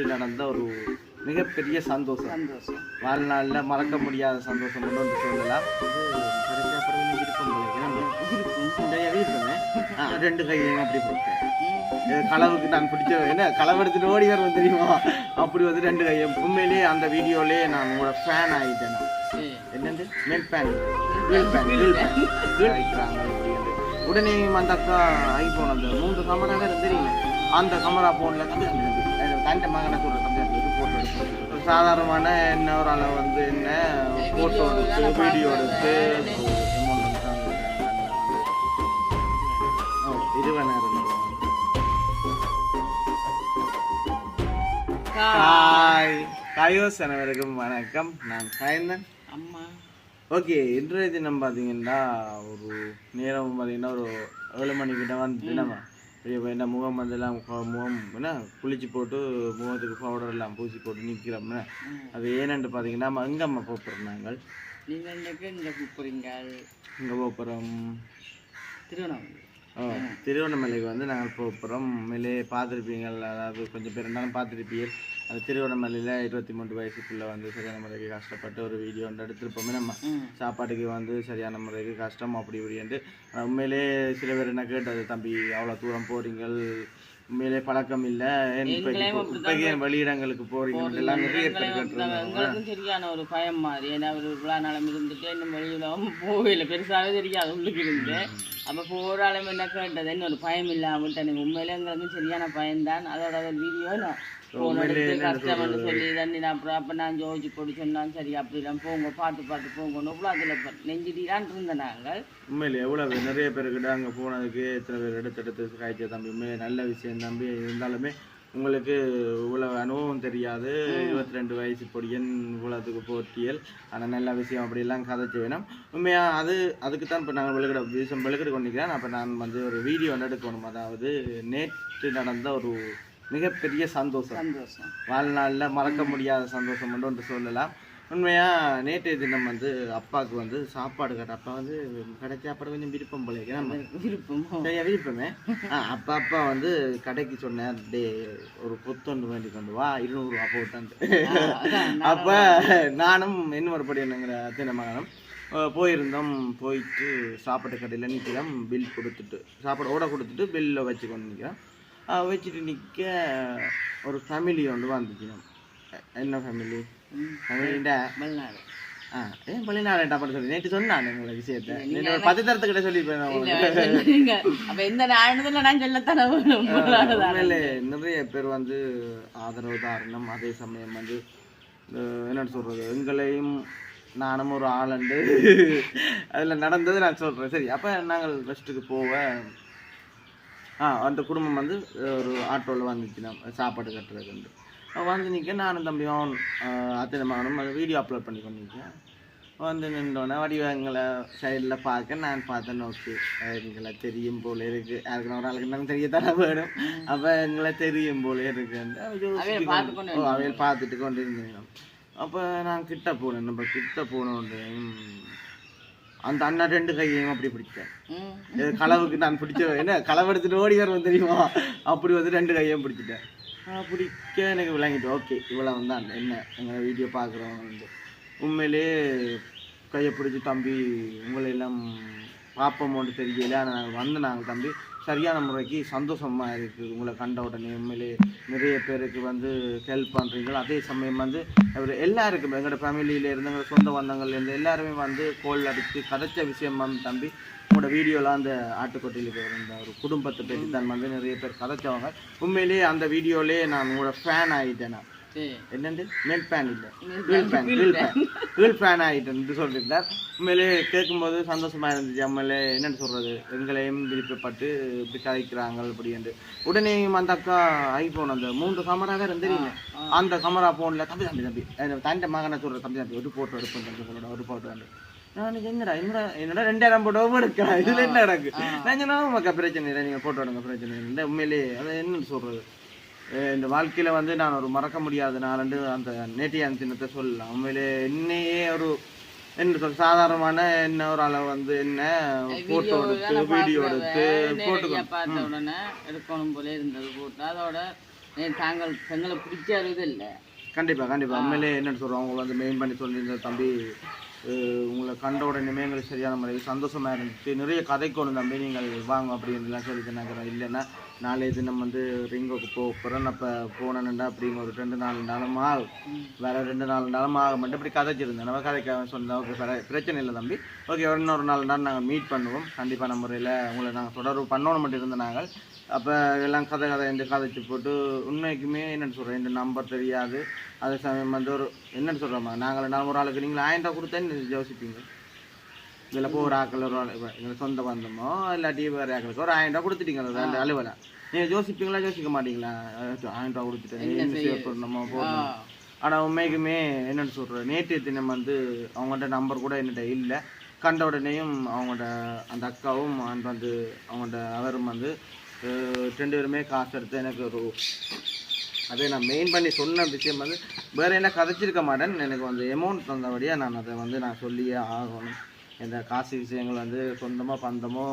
நேற்று நடந்த ஒரு மிகப்பெரிய சந்தோஷம். சந்தோஷம். வாழ்நாளில் மறக்க முடியாத சந்தோஷம் ஒன்று ஒன்று சொல்லலாம். இது விருப்பம் இருக்கும். ரெண்டு கையையும் அப்படி. இது களவுக்கு நான் பிடிச்ச என்ன களவு எடுத்துட்டு ஓடி வருவேன் தெரியுமா? அப்படி வந்து ரெண்டு கையும். உண்மையிலேயே அந்த வீடியோலேயே நான் உங்களோட ஃபேன் ஆகிட்டேன். என்னது? மேல் ஃபேன் கீழ் ஃபேன் கீழ் ஃபேன் உடனே அந்த ஐபோன் அந்த மூன்று கேமரா வேறு தெரியுங்க அந்த கேமரா ஃபோனில் தம்பி தண்டை மகனை தம்பி தம்பி இது ஃபோட்டோ எடுத்து? ஒரு சாதாரணமான என்ன ஒரு அளவு வந்து என்ன ஃபோட்டோ எடுத்து வீடியோ எடுத்து இருபதாயிரம். ஹாய் காயோஸ் அனைவருக்கும் வணக்கம். நான் சாயந்தன் அம்மா. ஓகே இன்றைய தினம் பார்த்தீங்கன்னா ஒரு நேரம் பார்த்தீங்கன்னா ஒரு ஏழு மணிக்கிட்ட வந்துட்டு நம்ம என்ன முகம் வந்து எல்லாம் கொ- முகம் என்ன குளிச்சு போட்டு முகத்துக்கு பவுடர் எல்லாம் பூசி போட்டு நிற்கிறோம்னா. அது ஏனென்று பார்த்தீங்கன்னா நம்ம எங்கே அம்மா போகிறோம் நாங்கள். நீங்கள் இன்னைக்கு இங்கே கூப்பிடுறீங்க இங்கே போகிறோம் திருவண்ணாமலை. ஓ திருவண்ணாமலைக்கு வந்து நாங்கள் போகிறோம். மேலே பார்த்துருப்பீங்கள் அதாவது கொஞ்சம் பேர் இருந்தாலும் பார்த்துருப்பீர்கள். அது திருவண்ணாமலையில் இருபத்தி மூன்று வயசுக்குள்ளே வந்து சரியான முறைக்கு கஷ்டப்பட்டு ஒரு வீடியோ ஒன்று எடுத்திருப்போமே நம்ம. சாப்பாட்டுக்கு வந்து சரியான முறைக்கு கஷ்டம் அப்படி இப்படின்ட்டு உண்மையிலே சில பேர் என்ன கேட்டது தம்பி அவ்வளோ தூரம் போறீங்கள். உண்மையிலே பழக்கம் இல்லை. இப்போக்கே வெளியிடங்களுக்கு போறீங்க? எல்லாம் நிறைய பேர் சரியான ஒரு பயம் மாதிரி ஏன்னா ஒரு விழா நாளம் இருந்துட்டு இன்னும் வெளியில போகல பெருசாகவே தெரியாது உள்ளுக்கு இருந்து. அப்போ போராளம் என்ன கேட்டது? என்ன ஒரு பயம் இல்லாமல் உண்மையிலே எங்களுக்கும் சரியான பயம்தான் அதோட வீடியோ நான் ஃபோன் எடுத்து கஷ்டம்னு சொல்லி தண்ணி நான் அப்புறம் அப்போ நான் ஜோதிச்சு போட்டு சொன்னான் சரி அப்படிலாம் போங்க பார்த்து பார்த்து போங்க இவ்வளோ அதில் நெஞ்சிடிதான் இருந்தேன் நாங்கள். உண்மையிலே எவ்வளோ நிறைய பேருக்கிட்ட அங்கே போனதுக்கு எத்தனை பேர் எடுத்து எடுத்து காய்ச்ச தம்பி உண்மையிலே நல்ல விஷயம் தம்பி இருந்தாலுமே உங்களுக்கு இவ்வளவு அனுபவம் தெரியாது. இருபத்தி ரெண்டு வயசு பொடியன் இவ்வளோத்துக்கு போட்டியல். ஆனால் நல்ல விஷயம் அப்படிலாம் கதைச்சு வேணும். உண்மையா அது அதுக்கு தான் இப்போ நாங்கள் விழுக்கிட விஷயம் விழுக்கிட்டு கொண்டிருக்கிறேன். அப்போ நான் வந்து ஒரு வீடியோ எடுக்கணும். அதாவது நேற்று நடந்த ஒரு மிகப்பெரிய சந்தோஷம். சந்தோஷம். வாழ்நாளில் மறக்க முடியாத சந்தோஷம் ஒன்று ஒன்று சொல்லலாம். உண்மையாக நேற்றைய தினம் வந்து அப்பாவுக்கு வந்து சாப்பாடு கடை அப்பா வந்து கடை சாப்பாடு கொஞ்சம் விருப்பம் போல. நம்ம விருப்பம். சரியா விருப்பமே? ஆ அப்பா அப்பா வந்து கடைக்கு சொன்னேன் டே ஒரு கொத்தொண்டு வேண்டி கொண்டு வா இருநூறுவா போட்டான்ட்டு அப்போ நானும் என்ன மறுபடி என்னங்கிற அத்தனை மகனும் அஹ், போயிருந்தோம். போயிட்டு சாப்பாட்டு கடையில் நிற்கிறோம் பில் கொடுத்துட்டு சாப்பாடு ஓட கொடுத்துட்டு பில்லை வச்சு கொண்டு நிற்கிறோம் வச்சுட்டு நிற்க ஒரு ஃபேமிலி ஒன்று வந்துச்சு என்ன ஃபேமிலி ம். ஃபேமிலின்ற வெளிநாடு ஆ ஏன் வெளிநாடு என்ன பண்ண சொல்லி நேற்று சொன்னான் உங்களை விஷயத்தை நேற்று ஒரு பத்து தரத்துக்கிட்ட சொல்லியிருப்பேன். அப்ப எந்த நாடுல நான் சொல்லத்தானே உண்மையிலே நிறைய பேர் வந்து ஆதரவு தாரணம் அதே சமயம் வந்து அஹ், என்னன்னு சொல்றது எங்களையும் நானும் ஒரு ஆளண்டு அதில் நடந்தது நான் சொல்கிறேன் சரி அப்போ நாங்கள் ரெஸ்ட்டுக்கு போக ஆ அந்த குடும்பம் வந்து ஒரு ஆட்டோவில் வந்துச்சு நம்ம சாப்பாடு கட்டுறதுக்கு வந்து. நிற்க நானும் தம்பியும் அஹ், அத்தனை மகனும் அந்த வீடியோ அப்லோட் பண்ணி கொண்டிருக்கேன். வந்து நின்றோன்னே வடிவங்களை சைடில் பார்க்க நான் பார்த்தேன் ஓகே எங்களை தெரியும் போல இருக்கு. யாருக்குன்னா ஒரு ஆளுக்கு நான் தெரியத்தானே வேணும். அப்போ எங்களை தெரியும் போல இருக்குன்னு அவையில் பார்த்துட்டு கொண்டு இருந்தேன் அப்போ நான் கிட்ட போனேன் நம்ம கிட்ட போனோன்னு அந்த அண்ணா ரெண்டு கையையும் அப்படி. இது களவுக்கு நான் பிடிச்ச என்ன களவு எடுத்துட்டு ஓடி வருவேன் தெரியுமா? அப்படி வந்து ரெண்டு கையும் பிடிச்சிட்டேன். பிடிக்க எனக்கு விளங்கிட்டு ஓகே இவ்வளவு தான் என்ன எங்களை வீடியோ பார்க்குறோம் உண்மையிலே கையை பிடிச்சி தம்பி உங்களை எல்லாம் பார்ப்போமோன்னு தெரியல ஆனால் நாங்கள் வந்து நாங்கள் தம்பி சரியான முறைக்கு சந்தோஷமாக இருக்குது உங்களை கண்ட உடனே உண்மையிலே நிறைய பேருக்கு வந்து ஹெல்ப் பண்ணுறீங்களோ அதே சமயம் வந்து அவர் எல்லாருக்கும் எங்களோட ஃபேமிலியில் இருந்து எங்களோட சொந்த பந்தங்கள்லேருந்து எல்லாருமே வந்து கோல் அடித்து கதைச்ச விஷயம் வந்து தம்பி உங்களோட வீடியோலாம் அந்த ஆட்டுக்கொட்டையில் இருந்த ஒரு குடும்பத்தை பற்றி தான் வந்து நிறைய பேர் கதைச்சவங்க. உண்மையிலேயே அந்த வீடியோலேயே நான் உங்களோட ஃபேன் ஆகிட்டேன் நான். என்னண்டு மேல் ஃபேன் இல்லை. கீழ் ஃபேன் கீழ் ஃபேன் ஆகிட்டேன் சொல்லியிருந்தார் உண்மையிலே கேட்கும்போது சந்தோஷமா இருந்துச்சு. நம்மளே என்னன்னு சொல்றது? எங்களையும் விருப்பப்பட்டு இப்படி கதைக்கிறாங்க அப்படின்ட்டு உடனே அந்த அக்கா ஐபோன் அந்த மூன்று கேமரா வேறு தெரியுங்க அந்த கேமரா ஃபோனில் தம்பி தம்பி தம்பி. தண்டை மகனை சொல்கிற தம்பி தம்பி ஒரு ஃபோட்டோ எடுப்பேன் தம்பி ஒரு ஃபோட்டோ வந்து நான் என்னடா என்னடா என்னடா ரெண்டாயிரம் போட்டோவும் எடுக்கலாம் இதுல என்ன நடக்கு? நான் சொன்னா பிரச்சனை இல்லை. நீங்கள் ஃபோட்டோ எடுங்க பிரச்சனை இல்லை. உண்மையிலேயே அதை என்னன்னு சொல்றது? அஹ் இந்த வாழ்க்கையில வந்து நான் ஒரு மறக்க முடியாத நாளண்டு அந்த நேட்டியான் தினத்தை சொல்லலாம். உண்மையிலே என்னையே ஒரு என்ன சொல் சாதாரணமான என்ன ஒரு அளவு வந்து என்ன போட்டோ எடுத்து வீடியோ எடுத்து போட்டு பார்த்த உடனே எடுக்கணும் போல இருந்தது போட்டு அதோட தாங்கள் எங்களை பிடிச்சது இல்லை. கண்டிப்பா கண்டிப்பா. உண்மையிலே என்னன்னு சொல்றோம். அவங்க வந்து மெயின் பண்ணி சொல்லியிருந்த தம்பி உங்களை கண்ட உடனே எங்களுக்கு சரியான முறையில் சந்தோஷமாக இருந்துச்சு நிறைய கதை கொண்டு தம்பி நீங்கள் வாங்க அப்படின்லாம் சொல்லி நாங்கள் இல்லைன்னா நாளைய தினம் வந்து ரிங்கோக்கு போக போகிறோம் அப்போ போனேன்டா அப்படிங்க ஒரு ரெண்டு நாலு நாளும் ஆகும் வேறு ரெண்டு நாலு நாளும் ஆக மட்டும் இப்படி கதைச்சிருந்தேன். நம்ம கதைக்க சொன்னோம் ஓகே சார் பிரச்சனை இல்லை தம்பி. ஓகே இன்னொரு நாலு நாள் நாங்கள் மீட் பண்ணுவோம். கண்டிப்பான முறையில் உங்களை நாங்கள் தொடர்பு பண்ணணும் மட்டும் இருந்த நாங்கள். அப்போ எல்லாம் கதை கதை என்று கதைச்சு போட்டு உண்மைக்குமே என்னென்னு சொல்கிறேன் இந்த நம்பர் தெரியாது. அதே சமயம் வந்து ஒரு என்னென்னு சொல்கிறோமா நாங்கள் நான் ஒரு ஆளுக்கு நீங்கள் ஆயிரம் ரூபா கொடுத்தா என்ன யோசிப்பீங்க. இதில் போகிற ஆக்கள் ஒரு ஆள் இப்ப எங்களுக்கு சொந்த பந்தமோ இல்லாட்டி வேறு ஆக்களுக்கு ஒரு ஆயிரம் ரூபா கொடுத்துட்டீங்க. ரெண்டு அலுவலை. நீங்கள் யோசிப்பீங்களா யோசிக்க மாட்டீங்களா? ஆயிரம் ரூபா கொடுத்துட்டேன் பண்ணணுமோ போடணும்? ஆனால் உண்மைக்குமே என்னென்னு சொல்கிறேன் நேற்று தினம் வந்து அவங்கள்ட்ட நம்பர் கூட என்னட்ட இல்லை. கண்ட உடனேயும் அவங்களோட அந்த அக்காவும் வந்து அவங்கள்ட்ட அவரும் வந்து ரெண்டு பேருமே காசு எடுத்து எனக்கு ஒரு அதே நான் மெயின் பண்ணி சொன்ன விஷயம் வந்து வேறு என்ன கதைச்சிருக்க மாட்டேன் எனக்கு வந்து அமௌண்ட் தந்தபடியாக நான் அதை வந்து நான் சொல்லியே ஆகணும். இந்த காசு விஷயங்கள் வந்து சொந்தமோ பந்தமோ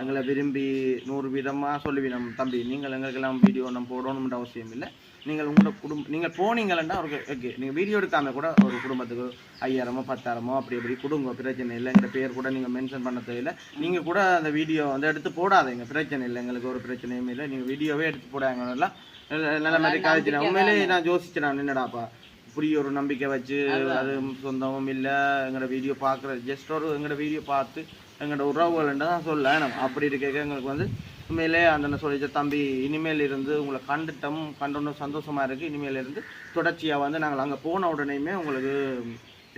எங்களை விரும்பி நூறு விதமாக சொல்லுவினோம் தம்பி. நீங்கள் எங்களுக்கெல்லாம் வீடியோ நம்ம போடணும்ன்ற அவசியம் இல்லை. நீங்கள் உங்களோட குடும்பம் நீங்கள் போனீங்களா ஒரு ஓகே. நீங்கள் வீடியோ எடுக்காம கூட ஒரு குடும்பத்துக்கு ஐயாயிரமோ பத்தாயிரமோ அப்படி இப்படி கொடுங்க பிரச்சனை இல்லை. எங்கள் பேர் கூட நீங்கள் மென்ஷன் பண்ண தேவையில்லை. நீங்கள் கூட அந்த வீடியோ வந்து எடுத்து போடாதீங்க. பிரச்சனை இல்லை. எங்களுக்கு ஒரு பிரச்சனையும் இல்லை. நீங்கள் வீடியோவே எடுத்து போடாங்கலாம் நல்ல மாதிரி காய்ச்சினா உண்மையிலேயே நான். யோசிச்சேன் நான் என்னடாப்பா இப்படி ஒரு நம்பிக்கை வச்சு அது சொந்தமும் இல்லை எங்களோட வீடியோ பார்க்குற ஜஸ்ட் ஒரு எங்களோட வீடியோ பார்த்து எங்களோட உறவுகள்ன்ற தான் சொல்ல. அப்படி இருக்க எங்களுக்கு வந்து உண்மையிலே அந்த சொல்லிச்ச தம்பி இனிமேல் இருந்து உங்களை கண்டுட்டோம் கண்டோன்னு சந்தோஷமா இருக்கு. இனிமேல் இருந்து தொடர்ச்சியாக வந்து நாங்கள் அங்கே போன உடனேயுமே உங்களுக்கு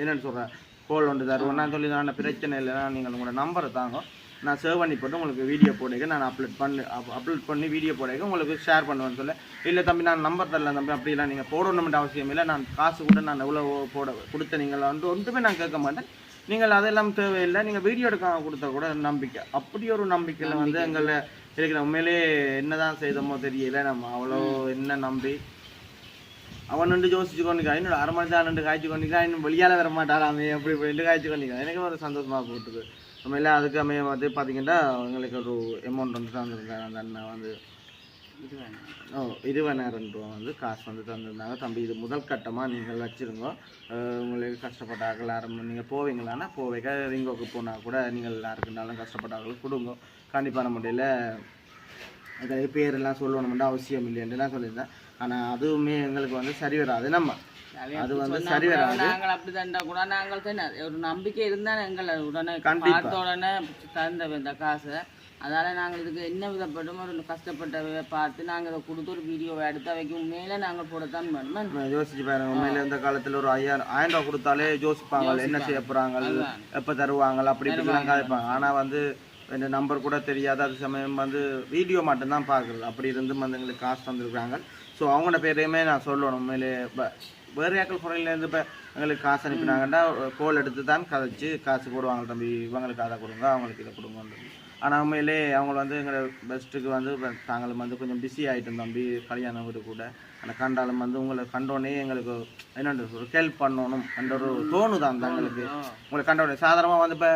என்னன்னு சொல்கிறேன் கோல் ஒன்று தருவோம். நான் சொல்லி நான் பிரச்சனை இல்லைன்னா நீங்கள் உங்களோட நம்பரை தாங்க. நான் சேவ் பண்ணி போட்டு உங்களுக்கு வீடியோ போடுங்க நான் அப்லோட் பண்ணி அப்லோட் பண்ணி வீடியோ போடுங்க உங்களுக்கு ஷேர் பண்ணுவேன்னு சொல்ல. இல்லை தம்பி நான் நம்பர் தரல தம்பி அப்படிலாம் நீங்கள் போடணும்ன்ற அவசியம் இல்லை. நான் காசு கூட நான் எவ்வளோ போட கொடுத்த நீங்கள் வந்து ஒன்றுமே நான் கேட்க மாட்டேன். நீங்கள் அதெல்லாம் தேவையில்லை. நீங்கள் வீடியோ எடுக்க கொடுத்தா கூட நம்பிக்கை. அப்படி ஒரு நம்பிக்கையில் வந்து எங்களை இருக்கிற உண்மையிலே என்னதான் செய்தோமோ தெரியல. நம்ம அவ்வளோ என்ன நம்பி. அவன் நின்று யோசிச்சு கொண்டிருக்கான். என்னோட அரை மணி தான் நின்று காய்ச்சி கொண்டிருக்கான். இன்னும் வெளியால வர மாட்டாராமே அப்படி இப்படி நின்று காய்ச்சி கொண்டிருக்கான். எனக்கு ஒரு சந்தோஷமா போட்டுது உண்மையில அதுக்கு அமைய வந்து பார்த்தீங்கன்னா எங்களுக்கு ஒரு அமௌண்ட் வந்து தந்திருந்தாங்க. அந்த அண்ணன் வந்து ஓ இருபதாயிரம் ரூபா வந்து காசு வந்து தந்திருந்தாங்க. தம்பி இது முதல் கட்டமாக நீங்கள் வச்சுருங்க. உங்களுக்கு கஷ்டப்பட்ட ஆக்கள் ஆரம்பம் நீங்கள் போவீங்களான்னா போவீங்க ரிங்கோக்கு போனால் கூட நீங்கள் யாருக்குனாலும் கஷ்டப்பட்ட ஆக்கள் கொடுங்க. கண்டிப்பான முறையில் அதில் பேரெல்லாம் சொல்லணும்னு அவசியம் இல்லைன்னுலாம் சொல்லியிருந்தேன். ஆனால் அதுவுமே எங்களுக்கு வந்து சரி வராது. நம்ம அது வந்து சரி வராது. நாங்கள் அப்படி தண்டா கூட நாங்கள் தானே. ஒரு நம்பிக்கை இருந்தா எங்களை உடனே. பார்த்த உடனே தந்த இந்த காசை. அதால நாங்கள் இதுக்கு என்ன விதப்பட்டும் ஒரு கஷ்டப்பட்டவை பார்த்து நாங்கள் இதை கொடுத்து ஒரு வீடியோவை எடுத்து வைக்கும் மேலே நாங்கள் போடத்தான் வேணும். யோசிச்சு பாருங்க. உண்மையில இந்த காலத்துல ஒரு ஐயாயிரம் ஆயிரம் ரூபா கொடுத்தாலே யோசிப்பாங்க. என்ன செய்ய அதுதான். எப்ப தருவாங்க அப்படி இப்படிலாம் கதைப்பாங்க. ஆனா வந்து இந்த நம்பர் கூட தெரியாத அது சமயம் வந்து வீடியோ மட்டும்தான் பார்க்குறது. அப்படி இருந்து வந்து எங்களுக்கு காசு தந்துருக்காங்க ஸோ அவங்களோட பேரையுமே நான் சொல்லணும். உண்மையிலே வேறு ஏக்கல் குறையிலேருந்து இப்போ எங்களுக்கு காசு அனுப்பினாங்கன்னா கோல் எடுத்து தான் கதைச்சி காசு போடுவாங்க தம்பி. இவங்களுக்கு அதை கொடுங்க அவங்களுக்கு இதை கொடுங்க ஆனால் உண்மையிலே அவங்க வந்து எங்களை பெஸ்ட்டுக்கு வந்து தாங்களும் வந்து கொஞ்சம் பிஸி ஆகிட்டோம் தம்பி. கல்யாணம் வீடு கூட. அந்த கண்டாலும் வந்து உங்களை கண்டோடனே எங்களுக்கு என்னென்று ஒரு ஹெல்ப் பண்ணணும் என்ற ஒரு தோணுதான் எங்களுக்கு. உங்களை கண்டோடனே சாதாரணமாக வந்து இப்போ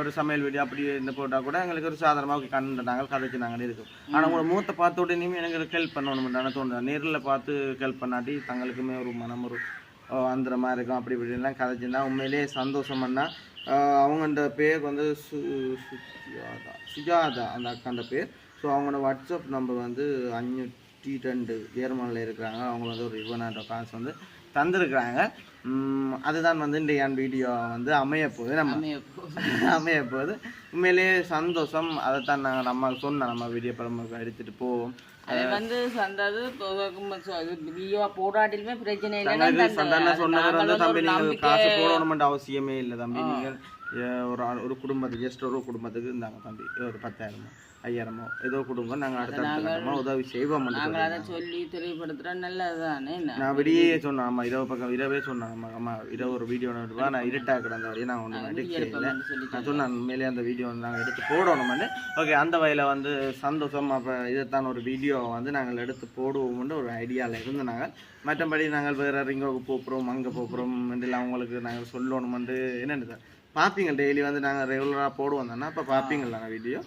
ஒரு சமையல் வீடியோ அப்படி இந்த போட்டால் கூட எங்களுக்கு ஒரு சாதாரணமாக கண்டுட்டாங்க கதைச்சு நாங்கள் இருக்கும். ஆனால் உங்களை மூத்த பார்த்த உடனேயுமே எனக்கு ஹெல்ப் பண்ணணும் தோணுது. நேரில் பார்த்து ஹெல்ப் பண்ணாட்டி தங்களுக்குமே ஒரு மனம் ஒரு அந்த மாதிரி இருக்கும் அப்படி இப்படிலாம் கதைச்சுன்னா உண்மையிலேயே சந்தோஷம் பண்ணால் அவங்கள்ட பேர் வந்து சு சுஜாதா. சுஜாதா அந்த அக்காண்ட பேர். ஸோ அவங்களோட வாட்ஸ்அப் நம்பர் வந்து அஞ்சூற்றி ரெண்டு. ஜெர்மனில் இருக்கிறாங்க. அவங்க வந்து ஒரு இருபதாயிரம் காசு வந்து தந்திருக்கிறாங்க. அதுதான் வந்து இந்த என் வீடியோ வந்து அமைய போகுது. நம்ம அமைய போ- அமைய போகுது. உண்மையிலேயே சந்தோஷம். அதைத்தான் நாங்கள் நம்ம சொன்னோம் நம்ம வீடியோ படம் எடுத்துகிட்டு போவோம். அது வந்து சந்தது வீடியோ போடாட்டிலுமே பிரச்சனை இல்லை சொன்னவர் வந்து தம்பி நீங்கள் காசு போடணுமென்ற அவசியமே இல்லை தம்பி. நீங்கள் ஒரு ஒரு குடும்பத்துக்கு ஜஸ்ட் ஒரு குடும்பத்துக்கு இருந்தாங்க தம்பி. ஒரு பத்தாயிரமோ ஐயாயிரமோ ஏதோ கொடுங்க நாங்கள் அடுத்த உதவி செய்வோம் நாங்கள் அதை சொல்லி தெளிவுபடுத்துறோம் நல்லதுதானே நான் விடியே சொன்னேன் ஆமா இரவு பக்கம் இரவே சொன்னேன் அம்மா அம்மா இரவு ஒரு வீடியோ நடுவா நான் இருட்டா கிடந்த வரையும் நான் ஒன்று சொல்லி நான் சொன்னேன் மேலே அந்த வீடியோ நாங்கள் எடுத்து போடணும்னு ஓகே அந்த வகையில் வந்து சந்தோஷம் அப்போ இதைத்தான் ஒரு வீடியோ வந்து நாங்கள் எடுத்து போடுவோம்னு ஒரு ஐடியாவில் இருந்து நாங்கள் மற்றபடி நாங்கள் வேறு ரிங்கோக்கு போகிறோம் அங்கே போகிறோம் இதெல்லாம் உங்களுக்கு நாங்கள் சொல்லணுமெண்டு என்னென்னு சார் பார்ப்பீங்க டெய்லி வந்து நாங்கள் ரெகுலராக போடுவோம் தானே? அப்போ பார்ப்பீங்களா வீடியோ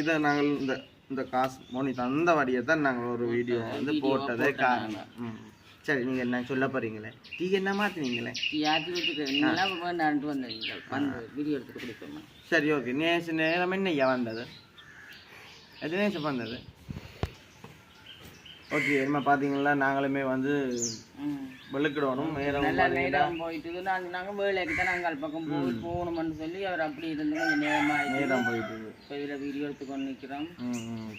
இதை நாங்கள் இந்த இந்த காசு மோனி தந்த வடியை தான் நாங்கள் ஒரு வீடியோ வந்து போட்டதே காரணம். ம் சரி நீங்கள் என்ன சொல்ல போறீங்களே? டீ என்ன மாற்றினீங்களே வச்சுக்க நீங்களாம் வேண்டான்ட்டு வந்தீங்க வந்து வீடியோ எடுத்துட்டு கொடுப்போம் சரி ஓகே நேசு நேரம் என்னையா வந்தது? எது நேசம் வந்தது? ஓகே என்ன பார்த்தீங்களா நாங்களுமே வந்து வெளுக்கிடணும் நேரம் நல்ல நேரம் போயிட்டு நாங்கள் நாங்கள் வேலைக்கு தான் நாங்கள் பக்கம் போய் போகணும்னு சொல்லி அவர் அப்படி இருந்து கொஞ்சம் நேரமாக நேரம் போயிட்டு இப்போ இதில் வீடியோ எடுத்துக்கொண்டு நிற்கிறோம்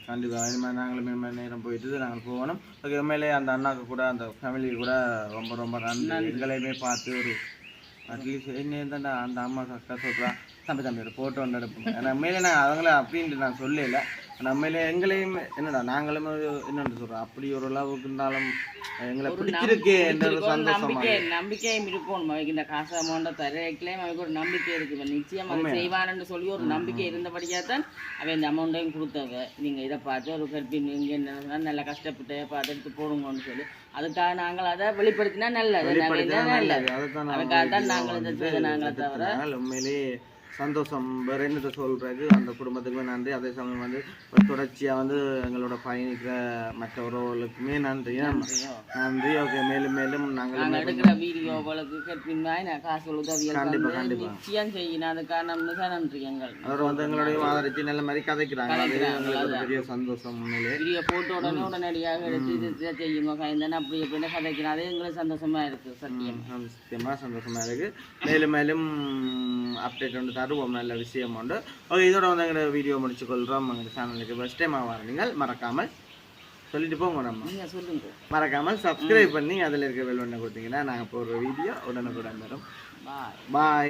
கண்டிப்பாக இனிமேல் நாங்களுமே நேரம் போயிட்டு நாங்கள் போகணும். ஓகே உண்மையிலே அந்த அண்ணாக்கு கூட அந்த ஃபேமிலி கூட ரொம்ப ரொம்ப நன்றி. எங்களையுமே பார்த்து ஒரு அட்லீஸ்ட் என்ன தானே அந்த அம்மா அக்கா சொல்கிறா தம்பி தம்பி ஒரு ஃபோட்டோ ஒன்று எடுப்போம். ஏன்னா உண்மையிலே நான் அவங்கள அப்படின்ட்டு நான் சொல்லல. உண்மையிலே எங்களையும் என்னடா நாங்களும் என்னென்னு சொல்கிறோம் அப்படி ஒரு அளவுக்கு இருந்தாலும் எங்களை பிடிச்சிருக்கே நம்பிக்கை நம்பிக்கையும் இருக்கும் அவருக்கு இந்த காசு அமௌண்ட்டை தரைக்கலையும் அவருக்கு ஒரு நம்பிக்கை இருக்கு நிச்சயம் அதை செய்வான்னு சொல்லி ஒரு நம்பிக்கை இருந்தபடியாக தான் அவன் இந்த அமௌண்ட்டையும் கொடுத்தவ. நீங்கள் இதை பார்த்து ஒரு கர்ப்பிணி இங்கே என்ன நல்லா கஷ்டப்பட்டு பார்த்து எடுத்து போடுங்கன்னு சொல்லி. அதுக்காக நாங்கள் அதை வெளிப்படுத்தினா நல்லது. நல்லது. அதுக்காக தான் நாங்கள் இதை நாங்களே தவிர உண்மையிலேயே சந்தோஷம். வேற என்னத்தை சொல்றது அந்த குடும்பத்துக்குமே நன்றி. அதே சமயம் வந்து தொடர்ச்சியா வந்து எங்களோட பயணிக்கிற மற்ற உறவுகளுக்குமே நன்றி நன்றி. ஓகே. மேலும் மேலும் நாங்கள் எடுக்கிற வீடியோகளுக்கு கற்பின்மாய் நான் காசு உதவிகள் கண்டிப்பா, வந்து கண்டிப்பா. நிச்சயம் செய்யணும் அதுக்கான மிக நன்றி எங்கள். அதோட வந்து எங்களோட ஆதரிச்சு நல்ல மாதிரி கதைக்கிறாங்க. அது எங்களுக்கு ஒரு பெரிய சந்தோஷம் உண்மையிலே. வீடியோ போட்ட உடனே உடனடியாக எடுத்து இது இதை செய்யுங்க கைந்தன அப்படி எப்படின்னு கதைக்கிறோம் அதே எங்களுக்கு சந்தோஷமா இருக்கு சத்தியம். சத்தியமாக சந்தோஷமா இருக்கு. மேலும் மேலும் அப்டேட் வந்து தருவோம் நல்ல விஷயம் உண்டு ஓகே இதோட வந்து எங்களோட வீடியோ முடிச்சு கொள்கிறோம் எங்கள் சேனலுக்கு ஃபஸ்ட் டைம் வர நீங்கள் மறக்காமல் சொல்லிட்டு போங்க நம்ம. சொல்லுங்க. மறக்காமல் சப்ஸ்கிரைப் பண்ணி அதில் இருக்க வெல் ஒன்று கொடுத்தீங்கன்னா நாங்கள் போடுற வீடியோ உடனுக்குடன் வரும். பாய்